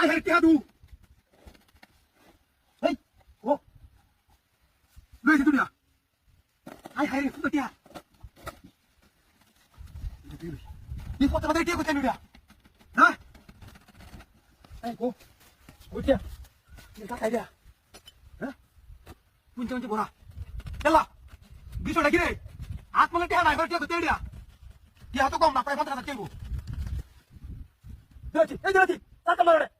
I hate Tihadu. Hey, oh, lu itu dia. I hate itu dia. Ini foto mana dia bukan dia? Hah? Hey, go, go dia. Ini kata dia. Hah? Muncul muncul bora. Jalan. Bisa lagi deh. Atma lagi dia, naik dia betul dia. Dia tuh kau nak pakai foto kata cikgu. Jadi, eh jadi, tak kemarin.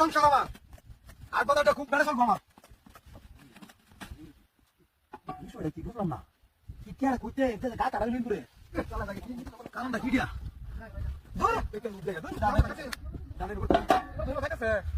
সংসার আমার আর কথাটা খুব বেড়ে চলবো আমার বিষয়টা কি বুঝলাম না কি কে কইতে গা কাটা নিন দূরে কারণটা কি দিয়া ধর দাঁড়ায়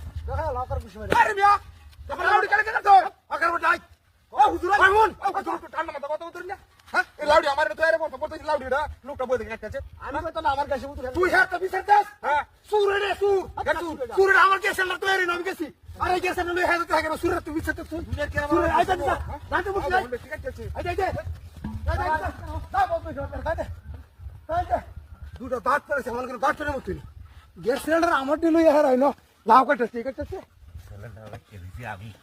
তো না? না লাউডি আমার তো রা আমি তো না কাছে তুই হ্যাঁ তো বিচার দাস। হ্যাঁ। সুরে রে সুর। সুরে। আমার গেছে না তো এর নাম গেছি। আরে গেছে না হ্যাঁ তো থাকে সুরে তুই বিচার তো সুর। আইতা দিছা রাতে বসে ঠিক আছে আইতা আইতা না দুটো দাঁত পড়েছে আমার দাঁত পড়ে মতো গ্যাস সিলিন্ডার আমার দিল হ্যাঁ लाओ का से का टसते चलो लाव के भी आवी